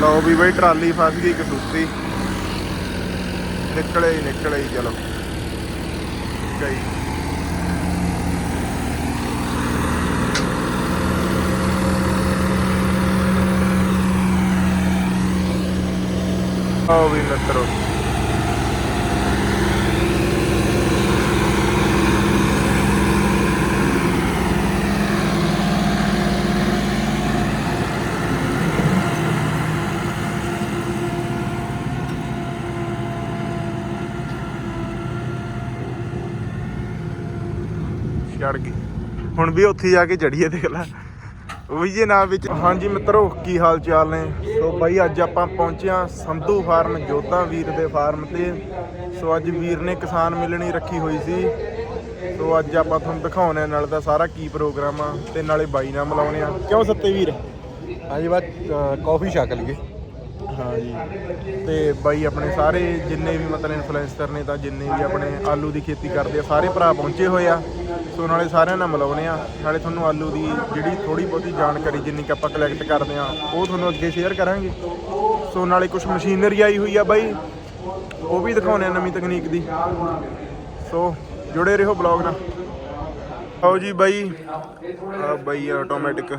ਲਓ ਵੀ ਬਈ ਟਰਾਲੀ ਫਸ ਗਈ ਕਸੂਤੀ ਨਿਕਲੇ ਹੀ ਨਿਕਲੇ ਹੀ, ਚਲੋ। ਗਈ ਆਓ ਵੀ ਮਿੱਤਰੋ। ਛੜ ਗਈ। ਹੁਣ ਵੀ ਉੱਥੇ ਜਾ ਕੇ ਚੜੀਏ ਦੇਖ ਲੈ। ਵੀ ਜੇ ਨਾ ਵਿੱਚ। ਹਾਂਜੀ ਮਿੱਤਰੋ ਕੀ ਹਾਲ ਚਾਲ ਨੇ? ਸੋ ਬਾਈ ਅੱਜ ਆਪਾਂ ਪਹੁੰਚੇ ਹਾਂ ਸੰਧੂ ਫਾਰਮ ਜੋਧਾ ਵੀਰ ਦੇ ਫਾਰਮ ਤੇ। ਸੋ ਅੱਜ ਵੀਰ ਨੇ ਕਿਸਾਨ ਮਿਲਣੀ ਰੱਖੀ ਹੋਈ ਸੀ। ਸੋ ਅੱਜ ਆਪਾਂ ਤੁਹਾਨੂੰ ਦਿਖਾਉਣੇ ਨਾਲ ਦਾ ਸਾਰਾ ਕੀ ਪ੍ਰੋਗਰਾਮ ਆ ਤੇ ਨਾਲੇ ਬਾਈ ਨਾਲ ਮਿਲਾਉਣੇ ਆ। ਕਿਉਂ ਸੱਤੇ ਵੀਰ? ਹਾਂਜੀ ਬਸ ਕਾਫੀ ਛਕ ਲਈਏ। ਹਾਂ ਜੀ ਤੇ ਬਾਈ ਆਪਣੇ ਸਾਰੇ ਜਿੰਨੇ ਵੀ ਮਤਲਬ ਇਨਫਲੂਐਂਸਰ ਨੇ ਤਾਂ ਜਿੰਨੇ ਵੀ ਆਪਣੇ ਆਲੂ ਦੀ ਖੇਤੀ ਕਰਦੇ ਆ ਸਾਰੇ ਭਰਾ ਪਹੁੰਚੇ ਹੋਏ ਆ। ਸੋ ਨਾਲੇ ਸਾਰਿਆਂ ਨਾਲ ਮਿਲਾਉਣੇ ਆ। ਨਾਲੇ ਤੁਹਾਨੂੰ ਆਲੂ ਦੀ ਜਿਹੜੀ ਥੋੜੀ ਬਹੁਤੀ ਜਾਣਕਾਰੀ ਜਿੰਨੀ ਕਿ ਆਪਾਂ ਕਲੈਕਟ ਕਰਦੇ ਆ, ਉਹ ਤੁਹਾਨੂੰ ਅੱਗੇ ਸ਼ੇਅਰ ਕਰਾਂਗੇ। ਸੋ ਨਾਲੇ ਕੁਝ ਮਸ਼ੀਨਰੀ ਆਈ ਹੋਈ ਆ ਬਾਈ, ਉਹ ਵੀ ਦਿਖਾਉਣੇ ਆ ਨਵੀਂ ਤਕਨੀਕ ਦੀ। ਸੋ ਜੁੜੇ ਰਹੋ ਬਲੌਗ ਨਾਲ। ਆਓ ਜੀ ਬਾਈ ਆ ਬਾਈ ਆਟੋਮੈਟਿਕ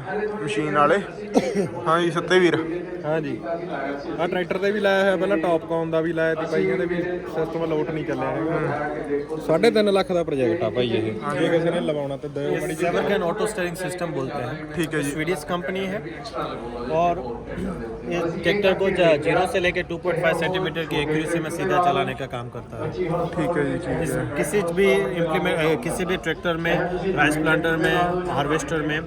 ਮਸ਼ੀਨ ਵਾਲੇ। ਹਾਂ ਜੀ ਸੱਤੇ ਵੀਰ। ਹਾਂਜੀ ਆ ਟਰੈਕਟਰ ਤੇ ਵੀ ਲਾਇਆ ਹੋਇਆ ਪਹਿਲਾਂ ਟੌਪ ਕੌਨ ਦਾ ਵੀ ਲਾਇਆ ਤੇ ਬਾਈ ਕਹਿੰਦੇ ਵੀ ਸਿਸਟਮ ਲੋਟ ਨਹੀਂ ਚੱਲਿਆ ਹੈਗਾ 3.5 ਲੱਖ ਦਾ ਪ੍ਰੋਜੈਕਟ ਆ ਭਾਈ ਇਹ ਜੇ ਕਿਸੇ ਨੇ ਲਵਾਉਣਾ ਤੇ ਦਿਓ ਬੜੀ seven can auto steering system बोलते हैं ਠੀਕ ਹੈ ਜੀ स्वीडिश कंपनी है और ये ट्रैक्टर को जीरो से लेके 2.5 सेंटीमीटर की एक्यूरेसी में सीधा चलाने का काम करता है ਠੀਕ ਹੈ ਜੀ ਠੀਕ इस ਹੈ किसी भी इम्प्लीमेंट किसी भी ट्रैक्टर में राइस प्लांटर में हार्वेस्टर में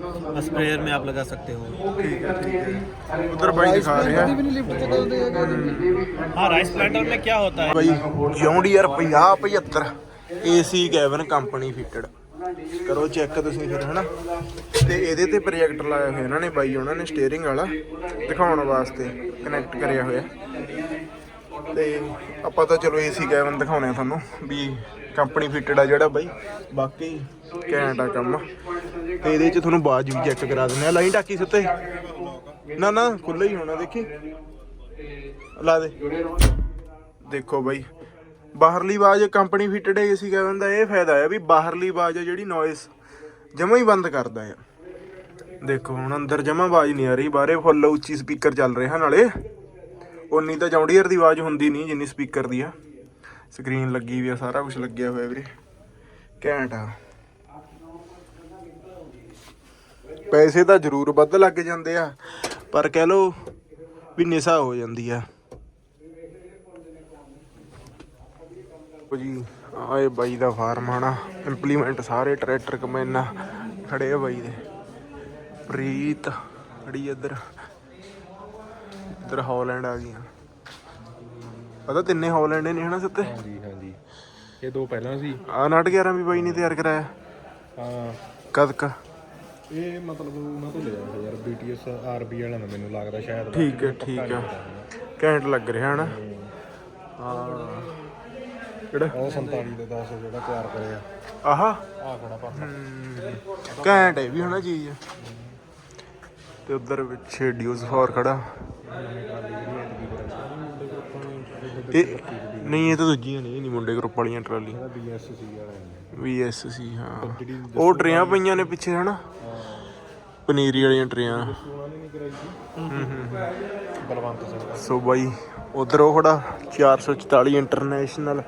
स्प्रेयर में आप लगा सकते हो ਠੀਕ ਹੈ ਠੀਕ ਹੈ ਉਧਰ ਬਾਈ ਦਿਖਾ ਰਿਹਾ हाँ राइस प्लांटर में क्या होता है ਬਾਈ John Deere 50 75 AC cabin company fitted ਕਰੋ ਚੈੱਕ ਤੁਸੀਂ ਫਿਰ ਹਨਾ ਤੇ ਇਹਦੇ ਤੇ ਪ੍ਰੋਜੈਕਟ ਲਾਇਆ ਹੋਇਆ ਇਹਨਾਂ ਨੇ ਬਾਈ ਉਹਨਾਂ ਨੇ ਸਟੀਅਰਿੰਗ ਵਾਲਾ ਦਿਖਾਉਣ ਵਾਸਤੇ ਕਨੈਕਟ ਕਰਿਆ ਹੋਇਆ ਤੇ ਆਪਾਂ ਤਾਂ ਚਲੋ ਏਸੀ ਕੈਬਨ ਦਿਖਾਉਣੇ ਆ ਤੁਹਾਨੂੰ ਵੀ ਕੰਪਨੀ ਫਿਟਡ ਆ ਜਿਹੜਾ ਬਾਈ ਬਾਕੀ ਘੈਂਟ ਆ ਕੰਮ ਤੇ ਇਹਦੇ ਚ ਤੁਹਾਨੂੰ ਆਵਾਜ਼ ਵੀ ਚੈੱਕ ਕਰਾ ਦਿੰਦੇ ਆ ਲਾਈਨ ਟਾਕੀ ਸੁੱਤੇ ਨਾ ਨਾ ਖੁੱਲਾ ਹੀ ਹੋਣਾ, ਦੇਖੀ। ਲਾ ਦੇ। ਦੇਖੋ ਬਾਈ। ਬਾਹਰਲੀ ਆਵਾਜ਼ ਕੰਪਨੀ ਫਿਟਡ ਏਸੀ ਕੈਬਨ ਦਾ ਇਹ ਫਾਇਦਾ ਹੈ ਵੀ ਬਾਹਰਲੀ ਆਵਾਜ਼ ਆ ਜਿਹੜੀ ਨੋਇਸ ਜਮਾ ਹੀ ਬੰਦ ਕਰਦਾ ਆ। ਦੇਖੋ, ਹੁਣ ਅੰਦਰ ਜਮਾ ਆਵਾਜ਼ ਨਹੀਂ ਆ ਰਹੀ, ਬਾਹਰੇ ਫੁੱਲ ਉੱਚੀ ਸਪੀਕਰ ਚੱਲ ਰਿਹਾ ਨਾਲੇ। ਉਨੀ ਤਾਂ ਜੌਂਡੀਅਰ ਦੀ ਆਵਾਜ਼ ਹੁੰਦੀ ਨਹੀਂ, ਜਿੰਨੀ ਸਪੀਕਰ ਦੀ ਆ। ਸਕਰੀਨ ਲੱਗੀ ਵੀ ਆ, ਸਾਰਾ ਕੁਝ ਲੱਗਿਆ ਹੋਇਆ ਵੀਰੇ। ਘੈਂਟ ਆ। ਪੈਸੇ ਤਾਂ ਜ਼ਰੂਰ ਵੱਧ ਲੱਗ ਜਾਂਦੇ ਆ। ਪਰ ਕਹਿ ਲੋ ਵੀ ਨਿਸਾ ਹੋ ਜਾਂਦੀ ਆ। ਉਹ ਜੀ ਆਏ ਬਾਈ ਦਾ ਫਾਰਮ ਆਣਾ ਇੰਪਲੀਮੈਂਟ ਸਾਰੇ ਟਰੈਕਟਰ ਕਮੈਨਾ ਖੜੇ ਆ ਬਾਈ ਦੇ। ਪ੍ਰੀਤ ਖੜੀ ਇੱਧਰ। ਇੱਧਰ ਹੌਲੈਂਡ ਆ ਗਈਆਂ। ਪਤਾ ਤਿੰਨੇ ਹੌਲੈਂਡ ਨੇ ਹਨਾ ਸੱਤੇ ਹਾਂਜੀ ਹਾਂਜੀ। ਇਹ ਦੋ ਪਹਿਲਾਂ ਸੀ। ਆ ਨਾਟ 11 ਵੀ ਬਾਈ ਨੇ ਤਿਆਰ ਕਰਾਇਆ। ਹਾਂ। ਕਦ ਕ ਇਹ ਮਤਲਬ ਉਹਨਾਂ ਤੋਂ ਲਿਆ ਯਾਰ BTS RB ਵਾਲਾ ਨਾ ਮੈਨੂੰ ਲੱਗਦਾ ਸ਼ਾਇਦ ਠੀਕ ਹੈ ਠੀਕ ਹੈ। ਘੈਂਟ ਲੱਗ ਰਿਹਾ ਹਨਾ? ਹਾਂ। ਕਿਹੜਾ? ਉਹ 47 ਦੇ 10 ਜਿਹੜਾ ਤਿਆਰ ਕਰਿਆ। ਆਹਾ। ਆਹ ਖੜਾ ਪਾਸਾ। ਘੈਂਟ ਹੈ ਵੀ ਹੋਣਾ ਚੀਜ਼? ਤੇ ਉਧਰ ਪਿੱਛੇ ਡਿਊਸ ਫੋਰ ਖੜਾ। ਇਹ ਨਹੀਂ ਇਹ ਤਾਂ ਦੂਜੀਆਂ ਨਹੀਂ ਇਹ ਨਹੀਂ ਮੁੰਡੇ ਗਰੁੱਪ ਵਾਲੀਆਂ ਟਰਾਲੀਆਂ BSC ਵਾਲਾ ਹੈ VSC ਹਾਂ। ਉਹ ਟਰੇਆਂ ਪਈਆਂ ਨੇ ਪਿੱਛੇ ਹਨਾ? ਪਨੀਰੀ ਵਾਲੀਆਂ ਟਰੇਆਂ। ਸੀ? ਬਲਵੰਤ ਸਿੰਘ। ਸੋ ਬਾਈ ਉਧਰ ਉਹ ਖੜਾ 444 ਇੰਟਰਨੈਸ਼ਨਲ।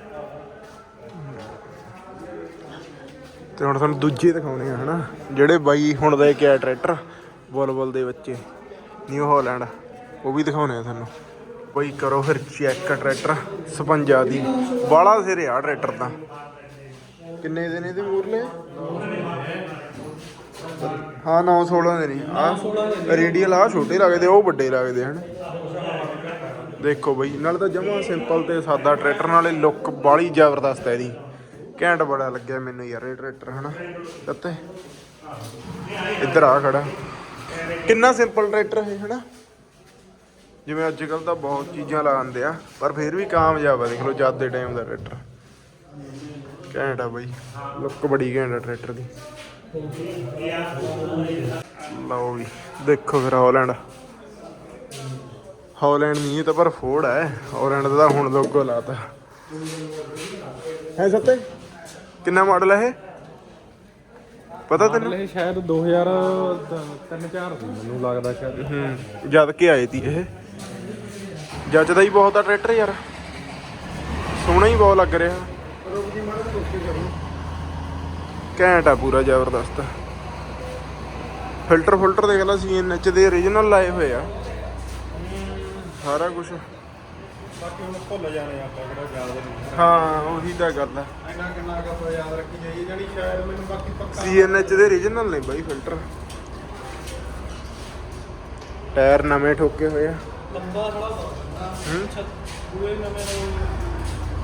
ਤੇ ਹੁਣ ਤੁਹਾਨੂੰ ਦੂਜੇ ਦਿਖਾਉਣੇ ਆ ਹਨਾ? ਜਿਹੜੇ ਬਾਈ ਹੁਣ ਦੇ ਕੇ ਆ ਟਰੈਕਟਰ ਬੁਲਬੁਲ ਦੇ ਬੱਚੇ ਨਿਊ ਹਾਲੈਂਡ ਉਹ ਵੀ ਦਿਖਾਉਣੇ ਆ ਤੁਹਾਨੂੰ। ਬਾਈ ਕਰੋ ਫਿਰ ਚੈੱਕ ਟਰੈਕਟਰ 56 ਦੀ। ਬਾਲਾ ਸਿਰ ਆ ਟਰੈਕਟਰ ਤਾਂ। ਕਿੰਨੇ ਦੇ ਨੇ ਇਹਦੇ ਮੂਰਲੇ ਹਾਂ 9 16 ਦੇ ਨਹੀਂ ਆ ਰੇਡੀਅਲ ਆ ਛੋਟੇ ਲੱਗਦੇ, ਉਹ ਵੱਡੇ ਲੱਗਦੇ ਹਨ। ਦੇਖੋ ਬਈ, ਨਾਲ ਤਾਂ ਜਮਾ ਸਿੰਪਲ ਤੇ ਸਾਦਾ ਟਰੈਕਟਰ ਨਾਲੇ ਲੁੱਕ ਬਾਲੀ ਜ਼ਬਰਦਸਤ ਹੈ ਇਹਦੀ। ਘੈਂਟ ਬੜਾ ਲੱਗਿਆ ਮੈਨੂੰ ਯਾਰ ਇਹ ਟਰੈਕਟਰ ਹਨਾ? ਕੱਤੇ ਇੱਧਰ ਆ ਖੜਾ। ਕਿੰਨਾ ਸਿੰਪਲ ਟਰੈਕਟਰ ਹੈ ਹਨਾ? ਜਿਵੇਂ ਅੱਜ ਕੱਲ ਤਾਂ ਬਹੁਤ ਚੀਜ਼ਾਂ ਲਾਉਂਦੇ ਆ, ਪਰ ਫਿਰ ਵੀ ਕਾਮਯਾਬ ਆ, ਦੇਖ ਲਓ ਜਦ ਦੇ ਟਾਈਮ ਦਾ ਟਰੈਕਟਰ ਘੈਂਟ ਆ ਬਈ। ਲੁੱਕ ਬੜੀ ਘੈਂਟ ਆ ਟਰੈਕਟਰ ਦੀ। ਲਓ ਵੀ ਦੇਖੋ ਫਿਰ ਹਾਲੈਂਡ ਹੌਲੈਂਡ ਨਹੀਂ ਇਹ ਤਾਂ ਪਰ ਫੋਰਡ ਹੈ ਹੌਲੈਂਡ ਦਾ ਤਾਂ ਹੁਣ ਲੋਗੋ ਲਾਤਾ। ਹੈ ਸੱਤੇ? ਕਿੰਨਾ ਮਾਡਲ ਹੈ ਇਹ? ਪਤਾ ਤੈਨੂੰ? ਇਹ ਸ਼ਾਇਦ 2003 4 ਸੀ ਮੈਨੂੰ ਲੱਗਦਾ ਸ਼ਾਇਦ। ਹੂੰ ਜਦ ਕੇ ਆਏ ਤੀ ਇਹ। ਜੱਜਦਾ ਹੀ ਬਹੁਤ ਆ ਟਰੈਕਟਰ ਯਾਰ। ਸੋਹਣਾ ਹੀ ਬਹੁਤ ਲੱਗ ਰਿਹਾ। ਘੈਂਟ ਆ ਪੂਰਾ ਜ਼ਬਰਦਸਤ। ਫਿਲਟਰ ਫਿਲਟਰ ਦੇਖ ਲਾ ਸੀਐਨਐਚ ਦੇ origignal ਲਾਏ ਹੋਏ ਆ। ਸਾਰਾ ਕੁਝ ਬਾਕੀ ਹੁਣ ਭੁੱਲ ਜਾਣੇ ਹਾਂ ਉਹੀ ਤਾਂ ਗੱਲ ਆ। ਇੰਨਾ ਦੇ origignal ਨੇ ਬਾਈ ਫਿਲਟਰ। ਟਾਇਰ ਨਵੇਂ ਠੋਕੇ ਹੋਏ ਆ। ਲੰਬਾ ਥੋੜਾ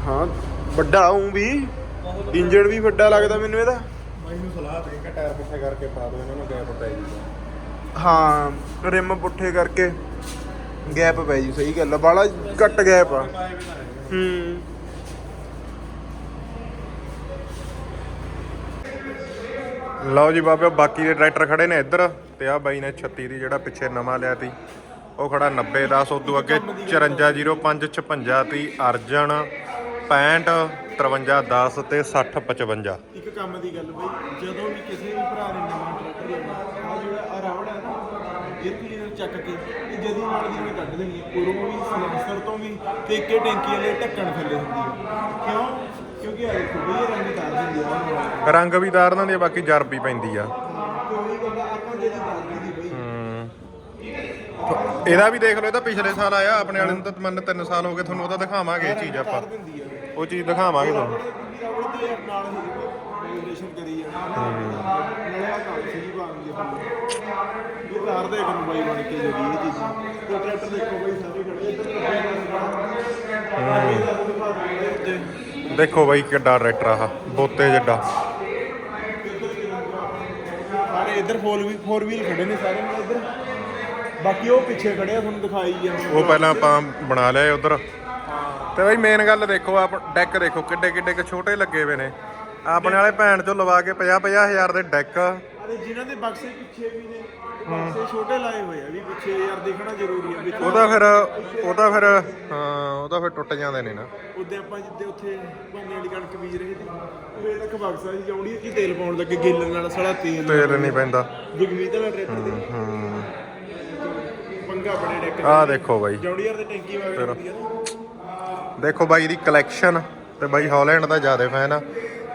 ਹਾਂ। ਵੱਡਾ ਹੂੰ ਵੀ। ਇੰਜਣ ਵੀ ਵੱਡਾ ਲੱਗਦਾ ਮੈਨੂੰ ਇਹਦਾ। ਬਾਈ ਨੂੰ ਸਲਾਹ ਦੇ ਕੇ ਟਾਇਰ ਪਿੱਛੇ ਕਰਕੇ ਪਾ ਦਿਓ ਇਹਨਾਂ ਨੂੰ ਗੈਪ ਪੈ ਜੂਗਾ ਹਾਂ ਰਿਮ ਪੁੱਠੇ ਕਰਕੇ ਗੈਪ ਪੈ ਜੂ ਸਹੀ ਗੱਲ ਆ ਬਾਲਾ ਘੱਟ ਗੈਪ ਆ। ਹੂੰ। ਲਓ ਜੀ ਬਾਬਿਓ ਬਾਕੀ ਦੇ ਟਰੈਕਟਰ ਖੜੇ ਨੇ ਇੱਧਰ ਤੇ ਆ ਬਾਈ ਨੇ 36 ਦੀ ਜਿਹੜਾ ਪਿੱਛੇ ਨਵਾਂ ਲਿਆ ਤੀ ਉਹ ਖੜਾ 90 ਦਾ ਉਦੋਂ ਅੱਗੇ 540556 ਤੀ ਅਰਜਨ 65 5310 ਤੇ 6055 ਇੱਕ ਕੰਮ ਦੀ ਗੱਲ ਬਈ ਜਦੋਂ ਵੀ ਕਿਸੇ ਵੀ ਭਰਾ ਨੇ ਨਵਾਂ ਟਰੈਕਟਰ ਲੈਣਾ ਆ ਜਿਹੜਾ ਆ ਰਾਵੜ ਹੈ ਨਾ ਇਹ ਕਲੀਨਰ ਚੱਕ ਕੇ ਇਹ ਜਦੀ ਨਾਲ ਦੀ ਵੀ ਕੱਢ ਦੇਣੀ ਹੈ। ਉਰੋਂ ਵੀ ਸਲੈਂਸਰ ਤੋਂ ਵੀ ਤੇ ਇੱਕੇ ਟੈਂਕੀ ਵਾਲੇ ਢੱਕਣ ਥੱਲੇ ਹੁੰਦੀ ਹੈ। ਕਿਉਂ? ਕਿਉਂਕਿ ਆ ਦੇਖੋ ਬਈ ਇਹ ਰੰਗ ਤਾਰ ਦਿੰਦੀ ਆ। ਰੰਗ ਵੀ ਤਾਰ ਦਿੰਦੀ ਆ ਬਾਕੀ ਜਰਬੀ ਪੈਂਦੀ ਆ। ਤੇ ਉਹੀ ਗੱਲ ਆ, ਆਪਾਂ ਜਦੀ ਤਾਰ ਦਿੰਦੀ ਬਈ। ਹੂੰ। ਇਹਦਾ ਵੀ ਦੇਖ ਲਓ ਇਹ ਤਾਂ ਪਿਛਲੇ ਸਾਲ ਆਇਆ ਆਪਣੇ ਵਾਲੇ ਨੂੰ ਤਾਂ ਮੰਨ 3 ਸਾਲ ਹੋ ਗਏ ਤੁਹਾਨੂੰ ਉਹਦਾ ਦਿਖਾਵਾਂਗੇ ਇਹ ਚੀਜ਼ ਆਪਾਂ। ਉਹ ਚੀਜ਼ ਦਿਖਾਵਾਂਗੇ ਤੁਹਾਨੂੰ। ਰਾਵੜ ਤੇ ਨਾਲ ਹੀ। ਰੈਗੂਲੇਸ਼ਨ ਕਰੀ ਜਾਣਾ ਨਾਲੇ ਆ ਕੰਮ ਸੀ ਬਾਂਗੀ ਇਹ ਤਾਰ ਦੇ ਕਰੋ ਬਾਈ ਬਣ ਕੇ ਜਿਹੜੀ ਇਹ ਚੀਜ਼ ਤੇ ਟਰੈਕਟਰ ਦੇਖੋ ਬਾਈ ਸਾਰੇ ਖੜੇ ਇੱਧਰ ਲੱਗੇ ਦੇਖੋ ਬਾਈ ਕਿੱਡਾ ਟਰੈਕਟਰ ਆ ਬੋਤੇ ਜਿੱਡਾ। ਸਾਰੇ ਇੱਧਰ ਫੋਰ ਵੀ ਫੋਰ ਵੀਲ ਖੜੇ ਨੇ ਸਾਰੇ ਇੱਧਰ। ਬਾਕੀ ਉਹ ਪਿੱਛੇ ਖੜੇ ਆ ਤੁਹਾਨੂੰ ਦਿਖਾਈ ਆ ਉਹ ਪਹਿਲਾਂ ਆਪਾਂ ਬਣਾ ਲਿਆ ਉਧਰ। ਤੇ ਬਾਈ ਮੇਨ ਗੱਲ ਦੇਖੋ ਆਪ ਡੈਕ ਦੇਖੋ ਕਿੱਡੇ ਕਿੱਡੇ ਕਿ ਛੋਟੇ ਲੱਗੇ ਹੋਏ ਨੇ। ਆਪਣੇ ਵਾਲੇ ਭੈਣ ਚੋਂ ਲਵਾ ਕੇ 50 50 ਹਜ਼ਾਰ ਦੇ ਡੈਕ ਅਰੇ ਜਿਨ੍ਹਾਂ ਦੇ ਬਕਸੇ ਪਿੱਛੇ ਵੀ ਨੇ ਬਕਸੇ ਛੋਟੇ ਲਾਏ ਹੋਏ ਆ ਵੀ ਪਿੱਛੇ ਯਾਰ ਦੇਖਣਾ ਜ਼ਰੂਰੀ ਆ ਵਿੱਚ ਉਹਦਾ ਫਿਰ ਉਹਦਾ ਫਿਰ ਹਾਂ ਉਹਦਾ ਫਿਰ ਟੁੱਟ ਜਾਂਦੇ ਨੇ ਨਾ। ਉਹਦੇ ਆਪਾਂ ਜਿੱਦੇ ਉੱਥੇ ਭਾਨੇ ਵਾਲੀ ਕਣਕ ਬੀਜ ਰਹੇ ਸੀ ਉਹ ਤੱਕ ਬਕਸਾ ਸੀ ਜੌੜੀ ਕੀ ਤੇਲ ਪਾਉਣ ਲੱਗੇ ਗਿੱਲ ਨਾਲ ਸਾਲਾ ਤੇਲ ਤੇਲ ਨਹੀਂ ਪੈਂਦਾ। ਜਗਮੀਤ ਵਾਲਾ ਟਰੈਕਟਰ ਦੇ। ਹੂੰ। ਪੰਗਾ ਬੜੇ ਡੈਕ ਆਹ ਦੇਖੋ ਬਾਈ। ਜੌੜੀ ਯਾਰ ਦੇ ਟੈਂਕੀ ਵਗੈਰਾ ਹੁੰਦੀ ਆ ਦੇਖੋ ਬਾਈ ਦੀ ਕਲੈਕਸ਼ਨ ਤੇ ਬਾਈ ਹਾਲੈਂਡ ਦਾ ਜ਼ਿਆਦਾ ਫੈਨ ਆ।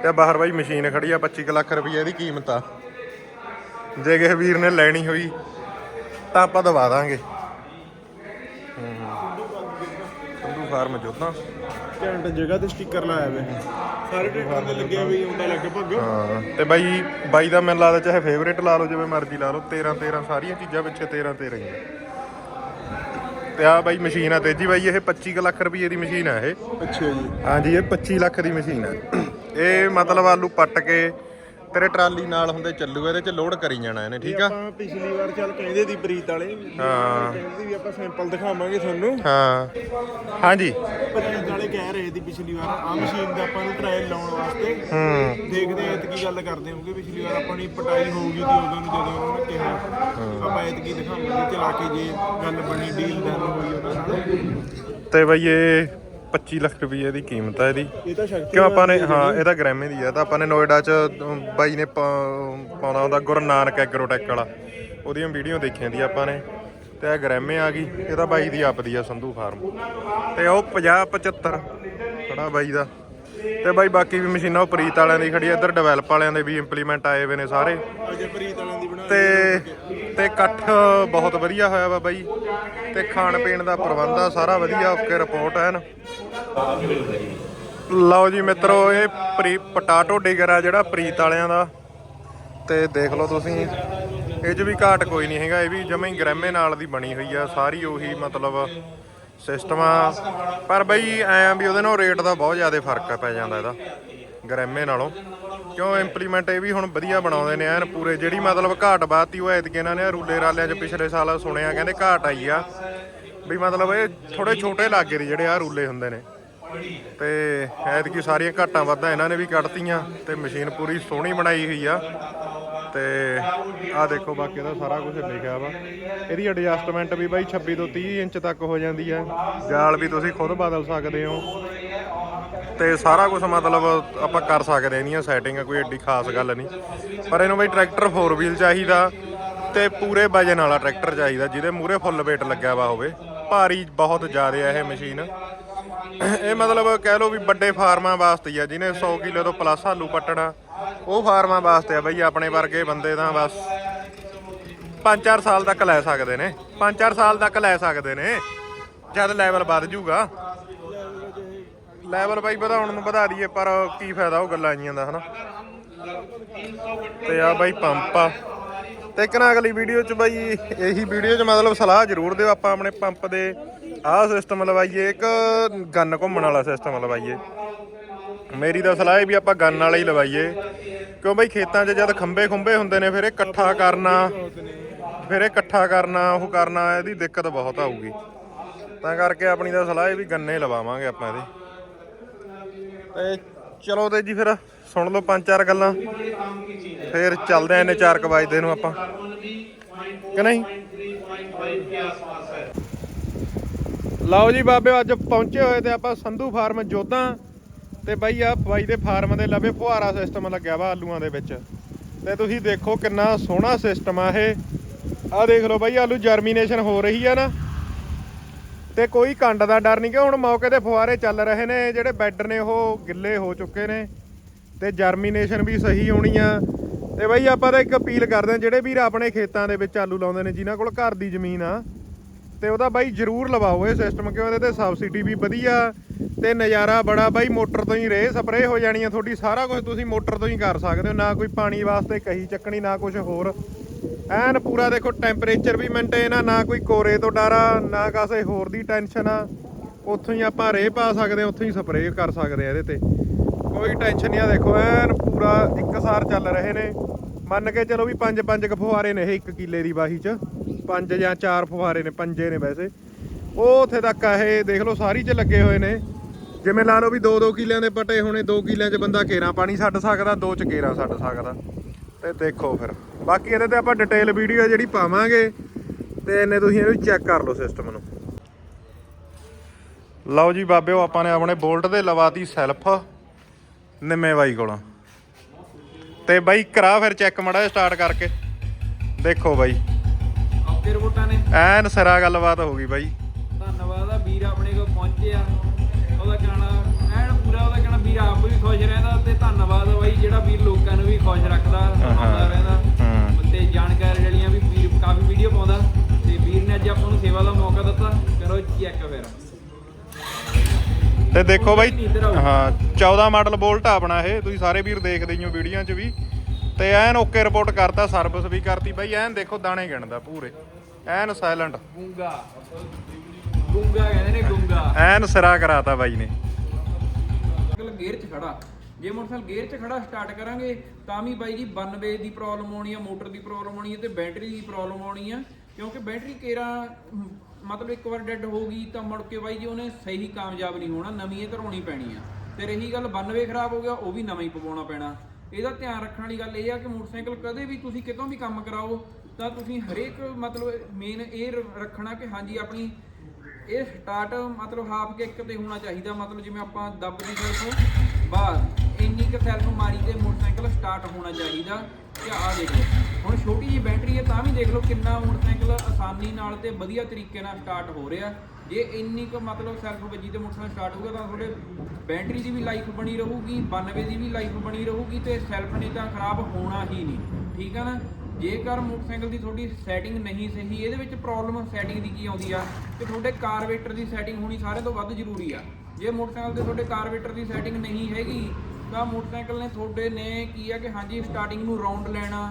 ਤੇ ਬਾਹਰ ਬਾਈ ਮਸ਼ੀਨ ਖੜੀ ਆ 25 ਕੁ ਲੱਖ ਰੁਪਏ ਦੀ ਕੀਮਤ ਆ। ਜੇ ਕਿਸੇ ਵੀਰ ਨੇ ਲੈਣੀ ਹੋਈ ਤਾਂ ਆਪਾਂ ਦਵਾ ਦਾਂਗੇ। ਸੰਧੂ ਫਾਰਮ ਜੋਤਾਂ ਘੈਂਟ ਜਗ੍ਹਾ ਤੇ ਸਟicker ਲਾਇਆ ਹੋਇਆ ਸਾਰੇ ਟਰੈਕਟਰ ਦੇ ਲੱਗੇ ਹੋਏ ਹੁੰਦਾ ਲਗਭਗ ਹਾਂ ਤੇ ਬਾਈ ਬਾਈ ਦਾ ਮੈਨੂੰ ਲੱਗਦਾ ਚਾਹੇ ਫੇਵਰੇਟ ਲਾ ਲਓ ਜਿਵੇਂ ਮਰਜ਼ੀ ਲਾ ਲਓ 13 13 ਸਾਰੀਆਂ ਚੀਜ਼ਾਂ ਪਿੱਛੇ 13 13 ਹੀ ਆ। ਤੇ ਆ ਬਾਈ ਮਸ਼ੀਨ ਆ ਤੇਜੀ ਬਾਈ ਇਹ 25 ਕੁ ਲੱਖ ਰੁਪਏ ਦੀ ਮਸ਼ੀਨ ਆ ਇਹ। ਅੱਛਾ ਜੀ। ਹਾਂਜੀ ਇਹ 25 ਲੱਖ ਦੀ ਮਸ਼ੀਨ ਹੈ ਇਹ ਮਤਲਬ ਆਲੂ ਪੱਟ ਕੇ ਤੇਰੇ ਟਰਾਲੀ ਨਾਲ ਹੁੰਦੇ ਚੱਲੂ ਇਹਦੇ ਚ ਲੋਡ ਕਰੀ ਜਾਣਾ ਇਹਨੇ ਠੀਕ ਆ? ਆਪਾਂ ਪਿਛਲੀ ਵਾਰ ਚੱਲ ਕਹਿੰਦੇ ਦੀ ਪ੍ਰੀਤ ਵਾਲੇ ਹਾਂ। ਕਹਿੰਦੇ ਵੀ ਆਪਾਂ ਸੈਂਪਲ ਦਿਖਾਵਾਂਗੇ ਤੁਹਾਨੂੰ। ਹਾਂ। ਹਾਂਜੀ। ਪ੍ਰੀਤ ਵਾਲੇ ਕਹਿ ਰਹੇ ਸੀ ਪਿਛਲੀ ਵਾਰ ਆ ਮਸ਼ੀਨ ਦਾ ਆਪਾਂ ਨੂੰ ਟ੍ਰਾਇਲ ਲਾਉਣ ਵਾਸਤੇ। ਹੂੰ। ਦੇਖਦੇ ਆ ਕੀ ਗੱਲ ਕਰਦੇ ਹੋਗੇ ਪਿਛਲੀ ਵਾਰ ਆਪਣੀ ਪਟਾਈ ਹੋਊਗੀ ਤੇ ਉਦੋਂ ਨੂੰ ਜਦੋਂ ਉਹਨਾਂ ਨੇ ਕਿਹਾ। ਆਪਾਂ ਐਤਕੀ ਦਿਖਾਵਾਂਗੇ ਚਲਾ ਕੇ ਜੇ ਗੱਲ ਬਣੀ ਡੀਲ ਡਨ ਹੋਈ ਉਹਨਾਂ ਨਾਲ। ਤੇ ਬਈ ਇਹ 25 ਲੱਖ ਰੁਪਏ ਦੀ ਕੀਮਤ ਹੈ ਇਹਦੀ। ਇਹ ਤਾਂ ਸ਼ਕਤੀ ਕਿਉਂ ਆਪਾਂ ਨੇ ਹਾਂ ਇਹ ਤਾਂ ਗ੍ਰਾਮੇ ਦੀ ਆ ਤਾਂ ਆਪਾਂ ਨੇ ਨੋਇਡਾ ਚ ਬਾਈ ਨੇ ਪਾ- ਪਾਉਣਾ ਹੁੰਦਾ ਗੁਰੂ ਨਾਨਕ ਐਗਰੋਟੈਕ ਵਾਲਾ। ਉਹਦੀਆਂ ਵੀਡੀਓ ਦੇਖੀਆਂ ਦੀ ਆਪਾਂ ਨੇ ਤੇ ਇਹ ਗ੍ਰਾਮੇ ਆ ਗਈ ਇਹ ਤਾਂ ਬਾਈ ਦੀ ਆਪਦੀ ਆ ਸੰਧੂ ਫਾਰਮ। ਤੇ ਉਹ 50 75 ਖੜਾ ਬਾਈ ਦਾ। ਤੇ ਬਾਈ ਬਾਕੀ ਵੀ ਮਸ਼ੀਨਾਂ ਉਹ ਪ੍ਰੀਤ ਵਾਲਿਆਂ ਦੀ ਖੜੀ ਆ, ਇੱਧਰ ਡਿਵੈਲਪ ਵਾਲਿਆਂ ਦੇ ਵੀ ਇੰਪਲੀਮੈਂਟ ਆਏ ਹੋਏ ਨੇ ਸਾਰੇ। ਅਜੇ ਪ੍ਰੀਤ ਵਾਲਿਆਂ ਦੀ ਬਣਾ ਤੇ ਤੇ ਇਕੱਠ ਬਹੁਤ ਵਧੀਆ ਹੋਇਆ ਵਾ ਬਾਈ। ਤੇ ਖਾਣ ਪੀਣ ਦਾ ਪ੍ਰਬੰਧ ਆ, ਸਾਰਾ ਵਧੀਆ ਓਕੇ ਰਿਪੋਰਟ ਐਨ ਲਓ ਜੀ ਮਿੱਤਰੋ, ਇਹ ਪ੍ਰੀ ਪਟਾਟੋ ਡਿਗਰ ਆ ਜਿਹੜਾ ਪ੍ਰੀਤ ਵਾਲਿਆਂ ਦਾ। ਤੇ ਦੇਖ ਲਓ ਤੁਸੀਂ, ਇਹ 'ਚ ਵੀ ਘਾਟ ਕੋਈ ਨਹੀਂ ਹੈਗਾ, ਇਹ ਵੀ ਜਮਾਂ ਹੀ ਨਾਲ ਦੀ ਬਣੀ ਹੋਈ ਆ, ਸਾਰੀ ਉਹੀ ਮਤਲਬ ਸਿਸਟਮ ਆ ਪਰ ਬਈ ਐ ਵੀ ਉਹਦੇ ਨਾਲ ਰੇਟ ਦਾ ਬਹੁਤ ਜ਼ਿਆਦਾ ਫ਼ਰਕ ਪੈ ਜਾਂਦਾ ਇਹਦਾ, ਗ੍ਰੈਮੇ ਨਾਲੋਂ। ਕਿਉਂ ਇੰਪਲੀਮੈਂਟ ਇਹ ਵੀ ਹੁਣ ਵਧੀਆ ਬਣਾਉਂਦੇ ਨੇ ਐਨ ਪੂਰੇ, ਜਿਹੜੀ ਮਤਲਬ ਘਾਟ ਬਾਤੀ ਉਹ ਐਤਕੀ ਇਹਨਾਂ ਨੇ ਰੂਲੇ ਰਾਲਿਆਂ 'ਚ ਪਿਛਲੇ ਸਾਲ ਸੁਣਿਆ, ਕਹਿੰਦੇ ਘਾਟ ਆਈ ਆ। ਵੀ ਮਤਲਬ ਇਹ ਥੋੜੇ ਛੋਟੇ ਲੱਗੇ ਨੇ ਜਿਹੜੇ ਆ ਰੂਲੇ ਹੁੰਦੇ ਨੇ। ਤੇ ਐਤਕੀ ਸਾਰੀਆਂ ਘਾਟਾਂ ਵਾਧਾਂ ਇਹਨਾਂ ਨੇ ਵੀ ਕੱਢਤੀਆਂ, ਤੇ ਮਸ਼ੀਨ ਪੂਰੀ ਸੋਹਣੀ ਬਣਾਈ ਹੋਈ ਆ। ਤੇ ਆਹ ਦੇਖੋ ਬਾਕੀ ਇਹਦਾ ਸਾਰਾ ਕੁਝ ਲਿਖਿਆ ਵਾ। ਇਹਦੀ ਐਡਜਸਟਮੈਂਟ ਵੀ ਬਾਈ 26 ਤੋਂ 30 ਇੰਚ ਤੱਕ ਹੋ ਜਾਂਦੀ ਹੈ ਜਾਲ ਵੀ ਤੁਸੀਂ ਖੁਦ ਬਦਲ ਸਕਦੇ ਹੋ। ਤੇ ਸਾਰਾ ਕੁਝ ਮਤਲਬ ਆਪਾਂ ਕਰ ਸਕਦੇ ਇਹਦੀਆਂ ਸੈਟਿੰਗ ਕੋਈ ਏਡੀ ਖਾਸ ਗੱਲ ਨਹੀਂ। ਪਰ ਇਹਨੂੰ ਬਈ ਟਰੈਕਟਰ 4 ਵੀਲ ਚਾਹੀਦਾ ਤੇ ਪੂਰੇ ਵਜਨ ਵਾਲਾ ਟਰੈਕਟਰ ਚਾਹੀਦਾ, ਜਿਹਦੇ ਮੂਰੇ ਫੁੱਲ weight ਲੱਗਿਆ ਵਾ ਹੋਵੇ। ਭਾਰੀ ਬਹੁਤ ਜ਼ਿਆਦਾ ਹੈ ਇਹ ਮਸ਼ੀਨ ਇਹ ਮਤਲਬ ਕਹਿ ਲਓ ਵੀ ਵੱਡੇ ਫਾਰਮਾਂ ਵਾਸਤੇ ਆ, ਜਿਹਨੇ 100 ਕਿਲੋ ਤੋਂ ਪਲੱਸ ਆਲੂ ਪੱਟਣਾ ਉਹ ਫਾਰਮਾਂ ਵਾਸਤੇ ਆ ਬਈ, ਆਪਣੇ ਵਰਗੇ ਬੰਦੇ ਤਾਂ ਬਸ। 5-4 ਸਾਲ ਤੱਕ ਲੈ ਸਕਦੇ ਨੇ। 5-4 ਸਾਲ ਤੱਕ ਲੈ ਸਕਦੇ ਨੇ। ਜਦ ਲੈਵਲ ਵੱਧ ਜਾਊਗਾ ਲੈਵਲ ਬਾਈ ਵਧਾਉਣ ਨੂੰ ਵਧਾ ਦਈਏ, ਪਰ ਕੀ ਫਾਇਦਾ ਉਹ ਗੱਲਾਂ ਆਈਆਂ ਦਾ, ਹਨਾ? ਤੇ ਆ ਬਾਈ ਪੰਪ ਆ। ਤੇ ਇੱਕ ਅਗਲੀ ਵੀਡੀਓ ਚ ਬਾਈ, ਇਹੀ ਵੀਡੀਓ ਚ ਮਤਲਬ ਸਲਾਹ ਜ਼ਰੂਰ ਦਿਓ ਆਪਾਂ ਆਪਣੇ ਪੰਪ ਦੇ ਆਹ ਸਿਸਟਮ ਲਵਾਈਏ, ਇੱਕ ਗੰਨ ਘੁੰਮਣ ਵਾਲਾ ਸਿਸਟਮ ਲਵਾਈਏ। ਮੇਰੀ ਤਾਂ ਸਲਾਹ ਹੈ ਵੀ ਆਪਾਂ ਗੰਨ ਵਾਲਾ ਹੀ ਲਵਾਈਏ। ਕਿਉਂ ਬਈ ਖੇਤਾਂ 'ਚ ਜਦ ਖੰਬੇ ਖੁੰਬੇ ਹੁੰਦੇ ਨੇ, ਫਿਰ ਇਹ ਇਕੱਠਾ ਕਰਨਾ, ਫਿਰ ਇਹ ਇਕੱਠਾ ਕਰਨਾ, ਉਹ ਕਰਨਾ, ਇਹਦੀ ਦਿੱਕਤ ਬਹੁਤ ਆਊਗੀ। ਤਾਂ ਕਰਕੇ ਆਪਣੀ ਤਾਂ ਸਲਾਹ ਹੈ ਵੀ ਗੰਨੇ ਲਵਾਵਾਂਗੇ ਆਪਾਂ ਇਹਦੇ। ਤੇ ਚਲੋ ਤੇ ਜੀ ਫਿਰ ਸੁਣ ਲਓ ਪੰਜ ਚਾਰ ਗੱਲਾਂ, ਫਿਰ ਚੱਲਦੇ ਆਂ ਇਹਨੇ 4 ਕੁ ਵਜੇ ਨੂੰ ਆਪਾਂ। ਕਿ ਨਹੀਂ? ਲਓ ਜੀ ਬਾਬੇ, ਅੱਜ ਪਹੁੰਚੇ ਹੋਏ ਤੇ ਆਪਾਂ ਸੰਧੂ ਫਾਰਮ ਜੋਧਾਂ। ਤੇ ਬਾਈ ਆ ਬਾਈ ਦੇ ਫਾਰਮ ਦੇ ਲਵੇ ਫੁਹਾਰਾ ਸਿਸਟਮ ਲੱਗਿਆ ਵਾ ਆਲੂਆਂ ਦੇ ਵਿੱਚ। ਤੇ ਤੁਸੀਂ ਦੇਖੋ ਕਿੰਨਾ ਸੋਹਣਾ ਸਿਸਟਮ ਆ ਇਹ। ਆ ਦੇਖ ਲਓ ਬਾਈ, ਆਲੂ ਜਰਮੀਨੇਸ਼ਨ ਹੋ ਰਹੀ ਆ ਨਾ। ਤੇ ਕੋਈ ਕੰਡ ਦਾ ਡਰ ਨਹੀਂ ਕਿ ਹੁਣ ਮੌਕੇ ਤੇ ਫੁਹਾਰੇ ਚੱਲ ਰਹੇ ਨੇ, ਜਿਹੜੇ ਬੈੱਡ ਨੇ ਉਹ ਗਿੱਲੇ ਹੋ ਚੁੱਕੇ ਨੇ। ਤੇ ਜਰਮੀਨੇਸ਼ਨ ਵੀ ਸਹੀ ਹੋਣੀ ਆ। ਤੇ ਬਾਈ ਆਪਾਂ ਤਾਂ ਇੱਕ ਅਪੀਲ ਕਰਦੇ ਹਾਂ, ਜਿਹੜੇ ਵੀਰ ਆਪਣੇ ਖੇਤਾਂ ਦੇ ਵਿੱਚ ਆਲੂ ਲਾਉਂਦੇ ਨੇ, ਜਿਨ੍ਹਾਂ ਕੋਲ ਘਰ ਦੀ ਜ਼ਮੀਨ ਆ, ਤੇ ਉਹਦਾ ਬਾਈ ਜਰੂਰ ਲਵਾਓ ਇਹ ਸਿਸਟਮ ਕਿਉਂ ਇਹਦੇ ਤੇ ਸਬਸਿਡੀ ਵੀ ਵਧੀਆ। ਤੇ ਨਜ਼ਾਰਾ ਬੜਾ ਬਾਈ, ਮੋਟਰ ਤੋਂ ਹੀ ਰੇ ਸਪਰੇਅ ਹੋ ਜਾਣੀ ਆ ਤੁਹਾਡੀ, ਸਾਰਾ ਕੁਝ ਤੁਸੀਂ ਮੋਟਰ ਤੋਂ ਹੀ ਕਰ ਸਕਦੇ ਹੋ, ਨਾ ਕੋਈ ਪਾਣੀ ਵਾਸਤੇ ਕਹੀ ਚੱਕਣੀ, ਨਾ ਕੁਝ ਹੋਰ। ਐਨ ਪੂਰਾ ਦੇਖੋ ਟੈਂਪਰੇਚਰ ਵੀ ਮੇਨਟੇਨ ਆ, ਨਾ ਕੋਈ ਕੋਰੇ ਤੋਂ ਡਰ ਆ, ਨਾ ਕਾਸੇ ਹੋਰ ਦੀ ਟੈਨਸ਼ਨ ਆ। ਉੱਥੋਂ ਹੀ ਆਪਾਂ ਰੇ ਪਾ ਸਕਦੇ ਆ ਉੱਥੋਂ ਹੀ ਸਪਰੇਅ ਕਰ ਸਕਦੇ ਆ ਇਹਦੇ ਤੇ। ਕੋਈ ਟੈਨਸ਼ਨ ਨਹੀਂ ਆ, ਦੇਖੋ, ਐਨ ਪੂਰਾ ਇੱਕਸਾਰ ਚੱਲ ਰਹੇ ਨੇ। ਮੰਨ ਕੇ ਚਲੋ ਵੀ ਪੰਜ ਪੰਜ ਕੁ ਫੁਹਾਰੇ ਨੇ ਇਹ ਇੱਕ ਕਿੱਲੇ ਦੀ ਵਾਹੀ 'ਚ। ਪੰਜ ਜਾਂ ਚਾਰ ਫੁਹਾਰੇ ਨੇ, ਪੰਜੇ ਨੇ ਵੈਸੇ। ਉਹ ਉੱਥੇ ਤੱਕ ਆ, ਇਹ ਦੇਖ ਲਓ, ਸਾਰੀ 'ਚ ਲੱਗੇ ਹੋਏ ਨੇ। ਜਿਵੇਂ ਲਾ ਲਓ ਵੀ 2-2 ਕਿੱਲਿਆਂ ਦੇ ਪਟੇ ਹੋਣੇ 2 ਕਿੱਲਿਆਂ 'ਚ ਬੰਦਾ ਕੇਰਾ ਪਾਣੀ ਛੱਡ ਸਕਦਾ 2 'ਚ ਕੇਰਾ ਛੱਡ ਸਕਦਾ। ਤੇ ਦੇਖੋ ਫਿਰ। ਬਾਕੀ ਇਹਦੇ ਤੇ ਆਪਾਂ ਡਿਟੇਲ ਵੀਡੀਓ ਜਿਹੜੀ ਪਾਵਾਂਗੇ ਤੇ ਇਹਨੇ ਤੁਸੀਂ ਇਹਨੂੰ ਚੈੱਕ ਕਰ ਲਓ ਸਿਸਟਮ ਨੂੰ। ਲਓ ਜੀ ਬਾਬਿਓ ਆਪਾਂ ਨੇ ਆਪਣੇ ਬੋਲਟ ਦੇ ਲਵਾਤੀ ਸੈਲਫ ਨਿੰਮੇ ਬਾਈ ਕੋਲੋਂ। ਤੇ ਬਾਈ ਕਰਾ ਫਿਰ ਚੈੱਕ ਮੜਾ ਸਟਾਰਟ ਕਰਕੇ। ਦੇਖੋ ਬਾਈ। ਆਪਕੇ ਰਿਪੋਰਟਾਂ ਨੇ। ਐਨ ਸਿਰਾ ਗੱਲਬਾਤ ਹੋ ਗਈ ਬਾਈ। ਧੰਨਵਾਦ ਆ ਵੀਰ ਆਪਣੇ ਕੋਲ ਪਹੁੰਚਿਆ ਉਹਦਾ ਖੁਸ਼ ਰੱਖਦਾ ਆਉਂਦਾ ਰਹਿੰਦਾ। ਤੇ ਜਾਣਕਾਰੀ ਜਿਹੜੀਆਂ ਵੀ ਵੀਰ ਕਾਫੀ ਵੀਡੀਓ ਪਾਉਂਦਾ। ਤੇ ਵੀਰ ਨੇ ਅੱਜ ਆਪਾਂ ਨੂੰ ਸੇਵਾ ਦਾ ਮੌਕਾ ਦਿੱਤਾ। ਕਰੋ ਚੈੱਕ ਫਿਰ। ਤੇ ਦੇਖੋ ਬਾਈ। ਹਾਂ 14 ਮਾਡਲ ਬੋਲਟ ਆ ਆਪਣਾ ਇਹ। ਤੁਸੀਂ ਸਾਰੇ ਵੀਰ ਦੇਖਦੇ ਹੀ ਵੀਡੀਓ 'ਚ ਵੀ। ਤੇ ਐਨ ਓਕੇ ਰਿਪੋਰਟ ਕਰਤਾ ਸਰਵਿਸ ਵੀ ਕਰਤੀ। ਬਾਈ ਐਨ ਦੇਖੋ ਦਾਣੇ ਗਿਣਦਾ ਪੂਰੇ। ਐਨ ਸਾਇਲੈਂਟ ਗੁੰਗਾ। ਗੁੰਗਾ ਕਹਿੰਦੇ ਨੇ ਗੁੰਗਾ। ਐਨ ਸਿਰਾ ਕਰਾਤਾ ਬਾਈ ਨੇ। ਮੋਟਰਸਾਈਕਲ ਗੇਅਰ 'ਚ ਖੜਾ। ਜੇ ਮੋਟਰਸਾਈਕਲ ਗੇਅਰ 'ਚ ਖੜਾ ਸਟਾਰਟ ਕਰਾਂਗੇ, ਤਾਂ ਵੀ ਬਾਈ ਜੀ 92 ਦੀ ਪ੍ਰੋਬਲਮ ਆਉਣੀ ਆ, ਮੋਟਰ ਦੀ ਪ੍ਰੋਬਲਮ ਆਉਣੀ ਆ ਤੇ ਬੈਟਰੀ ਦੀ ਪ੍ਰੋਬਲਮ ਆਉਣੀ ਆ। ਕਿਉਂਕਿ ਬੈਟਰੀ ਕੇਰਾ, ਮਤਲਬ ਇੱਕ ਵਾਰ ਡੈੱਡ ਹੋ ਗਈ ਤਾਂ ਮੁੜ ਕੇ ਬਾਈ ਜੀ ਉਹਨੇ ਸਹੀ ਕਾਮਯਾਬ ਨਹੀਂ ਹੋਣਾ, ਨਵੀਂ ਇਹ ਧਰਾਉਣੀ ਪੈਣੀ ਆ। ਤੇ ਰਹੀ ਗੱਲ 92 ਖਰਾਬ ਹੋ ਗਿਆ, ਉਹ ਵੀ ਨਵਾਂ ਹੀ ਪਵਾਉਣਾ ਪੈਣਾ। ਇਹਦਾ ਧਿਆਨ ਰੱਖਣ ਵਾਲੀ ਗੱਲ ਇਹ ਆ ਕਿ ਮੋਟਰਸਾਈਕਲ ਕਦੇ ਵੀ ਤੁਸੀਂ ਕਿਤੋਂ ਵੀ ਕੰਮ ਕਰਾਓ, ਤਾਂ ਤੁਸੀਂ ਹਰੇਕ ਮਤਲਬ ਮੇਨ ਇਹ ਰ- ਰੱਖਣਾ ਕਿ ਹਾਂਜੀ ਆਪਣੀ ਇਹ ਸਟਾਰਟ ਮਤਲਬ ਹਾਫ ਕਿੱਕ ਤੇ ਹੋਣਾ ਚਾਹੀਦਾ, ਮਤਲਬ ਜਿਵੇਂ ਆਪਾਂ ਦੱਬ ਦੱਬਦੀ ਸੈਲਫ ਬਾਅਦ ਇੰਨੀ ਕੁ ਸੈਲਫ ਮਾਰੀ ਤੇ ਮੋਟਰਸਾਈਕਲ ਸਟਾਰਟ ਹੋਣਾ ਚਾਹੀਦਾ ਕਿ ਆ ਦੇਖੋ ਹੁਣ ਛੋਟੀ ਜਿਹੀ ਬੈਟਰੀ ਹੈ, ਤਾਂ ਵੀ ਦੇਖ ਲਓ ਕਿੰਨਾ ਮੋਟਰਸਾਈਕਲ ਆਸਾਨੀ ਨਾਲ ਤੇ ਵਧੀਆ ਤਰੀਕੇ ਨਾਲ ਸਟਾਰਟ ਹੋ ਰਿਹਾ। ਜੇ ਇੰਨੀ ਕੁ ਮਤਲਬ ਸੈਲਫ ਵੱਜੀ ਤੇ ਮੋਟਰਸਾਈਕਲ ਸਟਾਰਟ ਹੋਊਗਾ ਤਾਂ ਤੁਹਾਡੇ ਬੈਟਰੀ ਦੀ ਵੀ ਲਾਈਫ ਬਣੀ ਰਹੂਗੀ 92 ਦੀ ਵੀ ਲਾਈਫ ਬਣੀ ਰਹੂਗੀ ਤੇ ਸੈਲਫ ਨੇ ਤਾਂ ਖਰਾਬ ਹੋਣਾ ਹੀ ਨਹੀਂ। ਠੀਕ ਆ ਨਾ? ਜੇਕਰ ਮੋਟਰਸਾਈਕਲ ਦੀ ਤੁਹਾਡੀ ਸੈਟਿੰਗ ਨਹੀਂ ਸਹੀ, ਇਹਦੇ ਵਿੱਚ ਪ੍ਰੋਬਲਮ ਸੈਟਿੰਗ ਦੀ ਕੀ ਆਉਂਦੀ ਆ? ਕਿ ਤੁਹਾਡੇ ਕਾਰਬੇਟਰ ਦੀ ਸੈਟਿੰਗ ਹੋਣੀ ਸਾਰਿਆਂ ਤੋਂ ਵੱਧ ਜ਼ਰੂਰੀ ਆ। ਜੇ ਮੋਟਰਸਾਈਕਲ ਦੇ ਤੁਹਾਡੇ ਕਾਰਬੇਟਰ ਦੀ ਸੈਟਿੰਗ ਨਹੀਂ ਹੈਗੀ, ਤਾਂ ਮੋਟਰਸਾਈਕਲ ਨੇ ਤੁਹਾਡੇ ਨੇ ਕੀ ਆ ਕਿ ਹਾਂਜੀ ਸਟਾਰਟਿੰਗ ਨੂੰ ਰਾਉਂਡ ਲੈਣਾ।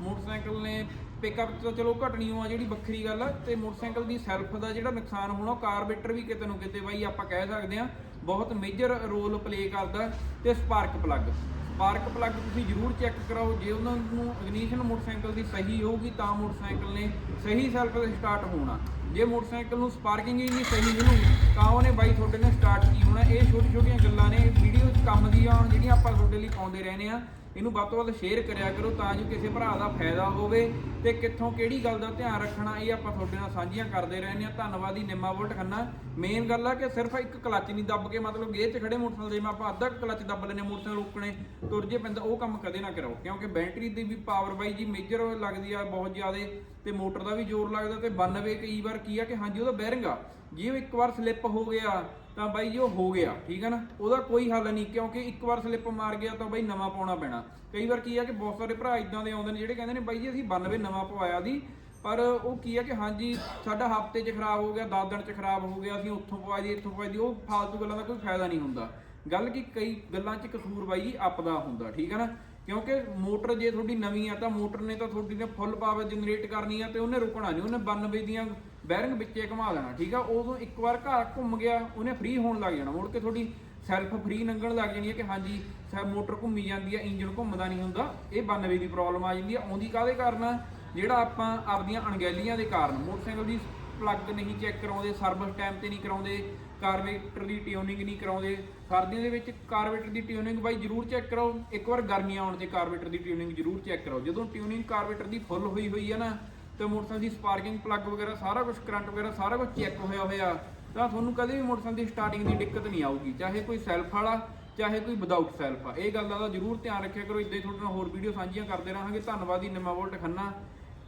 ਮੋਟਰਸਾਈਕਲ ਨੇ ਪਿਕਅਪ ਤਾਂ ਚਲੋ ਘਟਣੀ ਓ ਜਿਹੜੀ ਵੱਖਰੀ ਗੱਲ ਆ, ਤੇ ਮੋਟਰਸਾਈਕਲ ਦੀ ਸੈਲਫ ਦਾ ਜਿਹੜਾ ਨੁਕਸਾਨ ਹੋਣਾ, ਉਹ ਕਾਰਬੇਟਰ ਵੀ ਕਿਤੇ ਨੂੰ ਕਿਤੇ ਬਾਈ ਆਪਾਂ ਕਹਿ ਸਕਦੇ ਆ ਬਹੁਤ ਮੇਜਰ ਰੋਲ ਪਲੇ ਕਰਦਾ ਤੇ ਸਪਾਰਕ ਪਲੱਗ ਸਪਾਰਕ ਪਲੱਗ ਤੁਸੀਂ ਜ਼ਰੂਰ ਚੈੱਕ ਕਰਾਓ, ਜੇ ਉਹਨਾਂ ਨੂੰ ਇਗਨੀਸ਼ਨ ਮੋਟਰਸਾਈਕਲ ਦੀ ਸਹੀ ਹੋਊਗੀ ਤਾਂ ਮੋਟਰਸਾਈਕਲ ਨੇ ਸਹੀ ਸੈਲਫ ਤੇ ਸਟਾਰਟ ਹੋਣਾ। ਜੇ ਮੋਟਰਸਾਈਕਲ ਨੂੰ ਸਪਾਰਕਿੰਗ ਹੀ ਨਹੀਂ ਸਹੀ ਮਿਲੂ ਤਾਂ ਉਹਨੇ ਬਾਈ ਤੁਹਾਡੇ ਨੇ ਸਟਾਰਟ ਕੀ ਹੋਣਾ। ਇਹ ਛੋਟੀ ਛੋਟੀਆਂ ਗੱਲਾਂ ਨੇ ਵੀਡੀਓ 'ਚ ਕੰਮ ਦੀਆਂ ਜਿਹੜੀਆਂ ਆਪਾਂ ਤੁਹਾਡੇ ਲਈ ਪਾਉਂਦੇ ਰਹਿੰਦੇ ਆ ਇਹਨੂੰ ਵੱਧ ਤੋਂ ਵੱਧ ਸ਼ੇਅਰ ਕਰਿਆ ਕਰੋ ਤਾਂ ਜੋ ਕਿਸੇ ਭਰਾ ਦਾ ਫਾਇਦਾ ਹੋਵੇ ਤੇ ਕਿੱਥੋਂ ਕਿਹੜੀ ਗੱਲ ਦਾ ਧਿਆਨ ਰੱਖਣਾ, ਇਹ ਆਪਾਂ ਤੁਹਾਡੇ ਨਾਲ ਸਾਂਝੀਆਂ ਕਰਦੇ ਰਹਿੰਦੇ ਆ ਧੰਨਵਾਦੀ ਨਿੰਮਾ ਵੋਲਟ ਖੰਨਾ। ਮੇਨ ਗੱਲ ਆ ਕਿ ਸਿਰਫ ਇੱਕ ਕਲੱਚ ਨਹੀਂ ਦੱਬ ਕੇ, ਮਤਲਬ ਗੇਅਰ 'ਚ ਖੜੇ ਮੋਟਰਸਾਈਕਲ ਜਿਵੇਂ ਆਪਾਂ ਅੱਧਾ ਕਲੱਚ ਦੱਬ ਲੈਨੇ ਮੋਟਰਸਾਈਕਲ ਰੁਕਣੇ, ਤੁਰ ਜੇ ਪੈਂਦਾ, ਉਹ ਕੰਮ ਕਦੇ ਨਾ ਕਰੋ ਕਿਉਂਕਿ ਬੈਟਰੀ ਦੀ ਵੀ ਪਾਵਰ ਬਾਈ ਜੀ ਮੇਜਰ ਲੱਗਦੀ ਆ ਬਹੁਤ ਜ਼ਿਆਦਾ, ਤੇ ਮੋਟਰ ਦਾ ਵੀ ਜ਼ੋਰ ਲੱਗਦਾ ਤੇ 92 ਕਈ ਵਾਰ ਕੀ ਆ ਕਿ ਹਾਂਜੀ, ਉਹਦਾ ਬੈਰਿੰਗ ਆ। ਜੇ ਉਹ ਇੱਕ ਵਾਰ ਸਲਿੱਪ ਹੋ ਗਿਆ ਤਾਂ ਬਾਈ ਜੀ ਉਹ ਹੋ ਗਿਆ, ਠੀਕ ਹੈ ਨਾ? ਉਹਦਾ ਕੋਈ ਹੱਲ ਨਹੀਂ, ਕਿਉਂਕਿ ਇੱਕ ਵਾਰ ਸਲਿੱਪ ਮਾਰ ਗਿਆ ਤਾਂ ਬਾਈ ਨਵਾਂ ਪਾਉਣਾ ਪੈਣਾ। ਕਈ ਵਾਰ ਕੀ ਆ ਕਿ ਬਹੁਤ ਸਾਰੇ ਭਰਾ ਇਦਾਂ ਦੇ ਆਉਂਦੇ ਨੇ ਜਿਹੜੇ ਕਹਿੰਦੇ ਨੇ, ਬਾਈ ਜੀ, ਅਸੀਂ 92 ਨਵਾਂ ਪਵਾਇਆ ਦੀ ਪਰ ਉਹ ਕੀ ਆ ਕਿ ਹਾਂਜੀ, ਸਾਡਾ ਹਫ਼ਤੇ 'ਚ ਖਰਾਬ ਹੋ ਗਿਆ 10 ਦਿਨ 'ਚ ਖਰਾਬ ਹੋ ਗਿਆ, ਅਸੀਂ ਉੱਥੋਂ ਪਵਾ ਦੀ, ਇੱਥੋਂ ਪਵਾ ਦੀ, ਉਹ ਫਾਲਤੂ ਗੱਲਾਂ ਦਾ ਕੋਈ ਫਾਇਦਾ ਨਹੀਂ ਹੁੰਦਾ। ਗੱਲ ਕਿ, ਕਈ ਗੱਲਾਂ 'ਚ ਕਸੂਰ ਬਾਈ ਜੀ ਆਪਦਾ ਹੁੰਦਾ, ਠੀਕ ਹੈ ਨਾ? ਕਿਉਂਕਿ ਮੋਟਰ ਜੇ ਤੁਹਾਡੀ ਨਵੀਂ ਆ ਤਾਂ ਮੋਟਰ ਨੇ ਤਾਂ ਤੁਹਾਡੀ ਨੇ ਫੁੱਲ ਪਾਵਰ ਜਨਰੇਟ ਕਰਨੀ ਆ ਤੇ ਉਹਨੇ ਰੁਕਣਾ ਨਹੀਂ, ਉਹਨੇ 92 ਦੀਆਂ ਬੈਰਿੰਗ ਵਿੱਚੇ ਘੁਮਾ ਦੇਣਾ ਠੀਕ ਆ? ਉਦੋਂ ਇੱਕ ਵਾਰ ਘਰ ਘੁੰਮ ਗਿਆ, ਉਹਨੇ ਫ੍ਰੀ ਹੋਣ ਲੱਗ ਜਾਣਾ। ਮੁੜ ਕੇ ਤੁਹਾਡੀ ਸੈਲਫ ਫ੍ਰੀ ਲੰਘਣ ਲੱਗ ਜਾਣੀ ਹੈ ਕਿ ਹਾਂਜੀ, ਸੈ ਮੋਟਰ ਘੁੰਮੀ ਜਾਂਦੀ ਹੈ ਇੰਜਨ ਘੁੰਮਦਾ ਨਹੀਂ ਹੁੰਦਾ। ਇਹ 92 ਦੀ ਪ੍ਰੋਬਲਮ ਆ ਜਾਂਦੀ ਆ। ਆਉਂਦੀ ਕਾਹਦੇ ਕਾਰਨ ਜਿਹੜਾ ਆਪਾਂ ਆਪਦੀਆਂ ਅਣਗਹਿਲੀਆਂ ਦੇ ਕਾਰਨ। ਮੋਟਰਸਾਈਕਲ ਦੀ ਪਲੱਗ ਨਹੀਂ ਚੈੱਕ ਕਰਾਉਂਦੇ ਸਰਵਿਸ ਟਾਈਮ ਤੇ ਨਹੀਂ ਕਰਾਉਂਦੇ ਕਾਰਬੇਟਰ ਦੀ ਟਿਊਨਿੰਗ ਨਹੀਂ ਕਰਾਉਂਦੇ। ਸਰਦੀਆਂ ਦੇ ਵਿੱਚ ਕਾਰਬੇਟਰ ਦੀ ਟਿਊਨਿੰਗ ਬਾਈ ਜ਼ਰੂਰ ਚੈੱਕ ਕਰਾਓ। ਇੱਕ ਵਾਰ ਗਰਮੀਆਂ ਆਉਣ ਤੇ ਕਾਰਬੇਟਰ ਦੀ ਟਿਊਨਿੰਗ ਜ਼ਰੂਰ ਚੈੱਕ ਕਰਾਓ। ਜਦੋਂ ਟਿਊਨਿੰਗ ਕਾਰਬੇਟਰ ਦੀ ਫੁੱਲ ਹੋਈ ਹੋਈ ਹੈ ਨਾ ਤੇ ਮੋਟਰਸਾਈਕਲ ਦੀ ਸਪਾਰਕਿੰਗ ਪਲੱਗ ਵਗੈਰਾ, ਸਾਰਾ ਕੁਝ ਕਰੰਟ ਵਗੈਰਾ, ਸਾਰਾ ਕੁਝ ਚੈੱਕ ਹੋਇਆ ਹੋਇਆ, ਤਾਂ ਤੁਹਾਨੂੰ ਕਦੇ ਵੀ ਮੋਟਰਸਾਈਕਲ ਦੀ ਸਟਾਰਟਿੰਗ ਦੀ ਦਿੱਕਤ ਨਹੀਂ ਆਊਗੀ, ਚਾਹੇ ਕੋਈ ਸੈਲਫ ਵਾਲਾ, ਚਾਹੇ ਕੋਈ ਵਿਦਆਊਟ ਸੈਲਫ ਆ। ਇਹ ਗੱਲ ਦਾ ਜ਼ਰੂਰ ਧਿਆਨ ਰੱਖਿਆ ਕਰੋ ਇਦਾਂ ਹੀ ਤੁਹਾਡੇ ਨਾਲ ਹੋਰ ਵੀਡੀਓ ਸਾਂਝੀਆਂ ਕਰਦੇ ਰਹਾਂਗੇ। ਧੰਨਵਾਦ ਜੀ ਨਿਮਾ ਵੋਲਟ ਖੰਨਾ।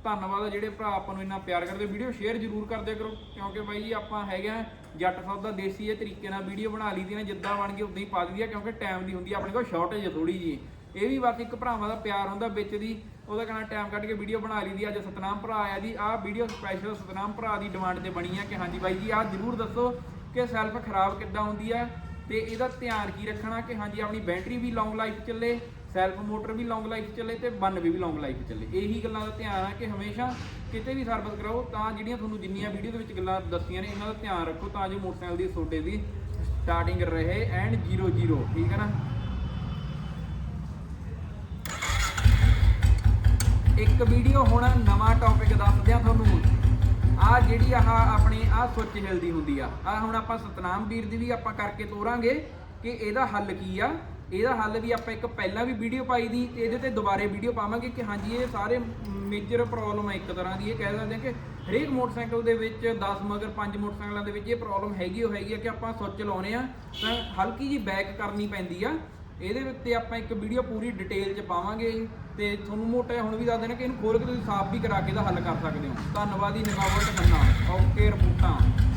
ਧੰਨਵਾਦ ਆ ਜਿਹੜੇ ਭਰਾ ਆਪਾਂ ਨੂੰ ਇੰਨਾ ਪਿਆਰ ਕਰਦੇ। ਵੀਡੀਓ ਸ਼ੇਅਰ ਜ਼ਰੂਰ ਕਰਦੇ ਕਰੋ, ਕਿਉਂਕਿ ਬਾਈ ਜੀ, ਆਪਾਂ ਹੈਗੇ ਆ, ਜੱਟ ਸਾਹਿਬ ਦਾ ਦੇਸੀ ਇਹ ਤਰੀਕੇ ਨਾਲ ਵੀਡੀਓ ਬਣਾ ਲਈ ਦੀ ਨੇ, ਜਿੱਦਾਂ ਬਣ ਗਈ ਉਦਾਂ ਹੀ ਪਾ ਦਈਦੀ ਆ ਕਿਉਂਕਿ ਟਾਈਮ ਦੀ ਹੁੰਦੀ ਆਪਣੇ ਕੋਲ ਸ਼ਾਰਟੇਜ ਥੋੜੀ ਜੀ ਇਹ ਵੀ ਬਸ ਇੱਕ ਭਰਾਵਾਂ ਦਾ ਪਿਆਰ ਹੁੰਦਾ, ਵਿੱਚ ਦੀ ਉਹਦਾ ਕਹਿਣਾ ਟਾਈਮ ਕੱਢ ਕੇ ਵੀਡੀਓ ਬਣਾ ਲਈ ਦੀ ਅੱਜ ਸਤਨਾਮ ਭਰਾ ਆਇਆ ਜੀ। ਆਹ ਵੀਡੀਓ ਸਪੈਸ਼ਲ ਸਤਨਾਮ ਭਰਾ ਦੀ ਡਿਮਾਂਡ ਤੇ ਬਣੀ ਆ ਕਿ ਹਾਂਜੀ ਬਾਈ ਜੀ, ਆਹ ਜ਼ਰੂਰ ਦੱਸੋ ਕਿ ਸੈਲਫ ਖਰਾਬ ਕਿੱਦਾਂ ਹੁੰਦੀ ਆ ਤੇ ਇਹਦਾ ਧਿਆਨ ਕੀ ਰੱਖਣਾ ਕਿ ਹਾਂਜੀ ਆਪਣੀ ਬੈਟਰੀ ਵੀ ਲੌਂਗ ਲਾਈਫ ਚੱਲੇ ਸੈਲਫ ਮੋਟਰ ਵੀ ਲੌਂਗ ਲਾਈਫ ਚੱਲੇ ਤੇ ਬੰਨ ਵੀ ਲੌਂਗ ਲਾਈਫ ਚੱਲੇ। ਇਹੀ ਗੱਲਾਂ ਦਾ ਧਿਆਨ ਆ ਕਿ ਹਮੇਸ਼ਾ ਕਿਤੇ ਵੀ ਸਰਵਿਸ ਕਰਾਓ ਤਾਂ ਜਿਹੜੀਆਂ ਤੁਹਾਨੂੰ ਜਿੰਨੀਆਂ ਵੀਡੀਓ ਦੇ ਵਿੱਚ ਗੱਲਾਂ ਦੱਸੀਆਂ ਨੇ ਇਹਨਾਂ ਦਾ ਧਿਆਨ ਰੱਖੋ ਤਾਂ ਜੋ ਮੋਟਰਸਾਈਕਲ ਦੀ ਸੋਡੇ ਦੀ ਸਟਾਰਟਿੰਗ ਰਹੇ ਐਂਡ 00 ਠੀਕ ਹੈ ਨਾ? ਇੱਕ ਵੀਡੀਓ ਹੁਣ ਨਵਾਂ ਟੌਪਿਕ ਦੱਸਦੇ ਆ ਤੁਹਾਨੂੰ। ਆ ਜਿਹੜੀ ਆਹ ਆਪਣੇ ਆ ਸੁੱਚ ਹਿਲਦੀ ਹੁੰਦੀ ਆ ਆ ਹੁਣ ਆਪਾਂ ਸਤਨਾਮ ਵੀਰ ਦੀ ਵੀ ਆਪਾਂ ਕਰਕੇ ਤੋਰਾਂਗੇ ਕਿ ਇਹਦਾ ਹੱਲ ਕੀ ਆ। ਇਹਦਾ ਹੱਲ ਵੀ ਆਪਾਂ ਇੱਕ ਪਹਿਲਾਂ ਵੀ ਵੀਡੀਓ ਪਾਈ ਦੀ, ਇਹਦੇ ਤੇ ਦੁਬਾਰੇ ਵੀਡੀਓ ਪਾਵਾਂਗੇ ਕਿ ਹਾਂਜੀ, ਇਹ ਸਾਰੇ ਮੇਜਰ ਪ੍ਰੋਬਲਮ ਹੈ ਇੱਕ ਤਰ੍ਹਾਂ ਦੀ। ਇਹ ਕਹਿ ਸਕਦੇ ਹਾਂ ਕਿ ਹਰੇਕ ਮੋਟਰਸਾਈਕਲ ਦੇ ਵਿੱਚ 10 ਮਗਰ 5 ਮੋਟਰਸਾਈਕਲਾਂ ਦੇ ਵਿੱਚ ਇਹ ਪ੍ਰੋਬਲਮ ਹੈਗੀ ਹੋ ਹੈਗੀ ਆ ਕਿ ਆਪਾਂ ਸੁੱਚ ਲਾਉਨੇ ਆ, ਤਾਂ ਹਲਕੀ ਜੀ ਬੈਕ ਕਰਨੀ ਪੈਂਦੀ ਆ। ਇਹਦੇ ਉੱਤੇ ਆਪਾਂ ਇੱਕ ਵੀਡੀਓ ਪੂਰੀ ਡਿਟੇਲ 'ਚ ਪਾਵਾਂਗੇ ਤੇ ਤੁਹਾਨੂੰ ਮੋਟਾ ਹੁਣ ਵੀ ਦੱਸ ਦੇਣਾ ਕਿ ਇਹਨੂੰ ਖੋਲ ਕੇ ਤੁਸੀਂ ਸਾਫ਼ ਵੀ ਕਰਾ ਕੇ ਇਹਦਾ ਹੱਲ ਕਰ ਸਕਦੇ ਹੋ। ਧੰਨਵਾਦ ਜੀ, ਨਿਗਾਹ ਖੰਨਾ ਓਕੇ, ਰਿਪੋਰਟਾਂ।